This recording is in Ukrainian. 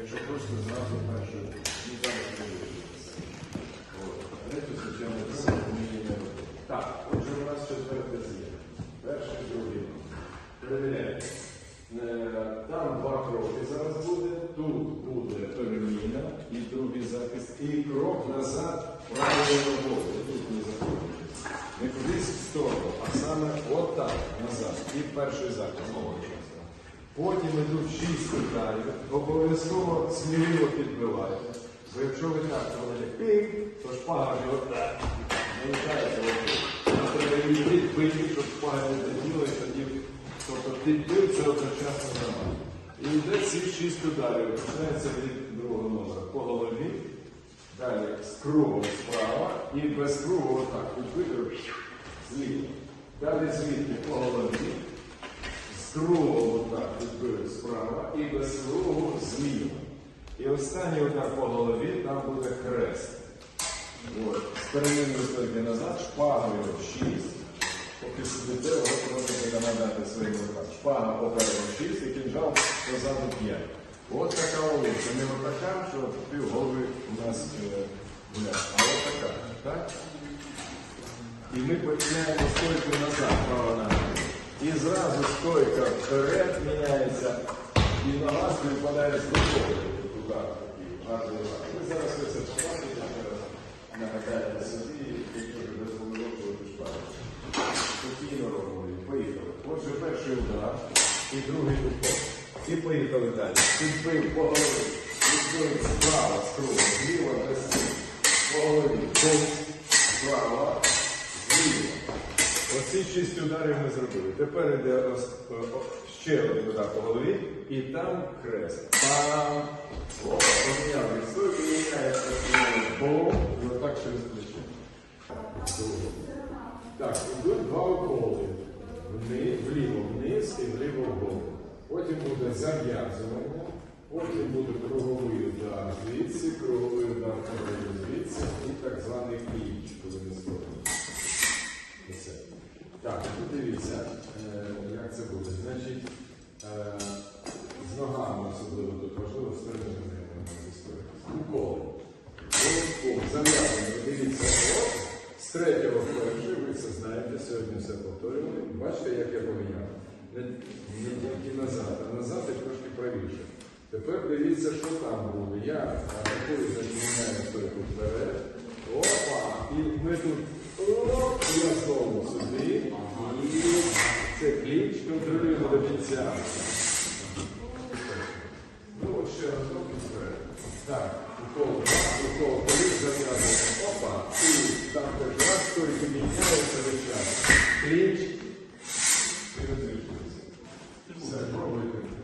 Якщо хочете, зразу робити. Так, отже, у нас четверте з'єднання. Перший, другий. Перевіряємо. Е, Там два кроки зараз буде, тут буде переміна і другий захист, і крок назад правою ногою. Тут не заходить. Не кудись в сторону, а саме отак назад. І перший захист. Потім йдуть шість ударів, обов'язково сміливо підбивайте. Бо якщо ви так робите пік, то шпага ж отак. Не лишається. Нам треба її підбити, щоб шпага не заділа, і тоді, тобто підбив це одночасно замах. І йде ці шість ударів. Починається від другого номера по голові. Далі з кругом справа і без кругу отак. Підбити зліва. Далі звідти по голові. Другого отак відбили справа і без кругу зліва. І останній удар по голові там буде хрест. От. З перемінною стойки назад, шпагою 6. Поки сидите, ви можете нагадати своїм рукам. Шпага попереду 6 і кінжал позаду 5. От така вулиця. Не отака, що пів голови у нас е, гуляє, а от така. Так? І ми починаємо зразу стойка вперед міняється, і нога співпадає з рукою. Удар такий. Ви зараз ви це побачите, нагадаєте собі, які вже помилкової шпаги. Спокійно робимо. Поїхали. Отже, перший удар і другий упор. І поїхали далі. Підбив по голові. Підбив справа з зліва без. По голові. Справа. Оці шість ударів ми зробили. Тепер йде о- ще один удар по голові, і там хрест. Пам! О, поміняли стойку, міняється Бом! І отак через плече. Так, йдуть два уколи. Вліво вниз і вліво вгору. Потім буде зав'язування, потім буде круговий удар звідси, круговий удар круговий звідси і так званий кліч, коли ми зробимо. Оце. Так, тут дивіться, е, як це буде. Значить, е, з ногами особливо тут важливо історії. Уколи. Зав'язано. Дивіться, з третього в ви це знаєте, сьогодні все повторювали. Бачите, як я поміняв? Не, не тільки назад, а назад і трошки правіше. Тепер дивіться, що там буде. Я атакую, значить, міняю стойку вперед. Опа! І ми тут оп, і я знову сюди. І кліч контролюємо до кінця. Ну от ще раз. Так, укол два, укол три, зав'язуємо. Опа. І там теж раз, стойки міняється весь час. Кліч,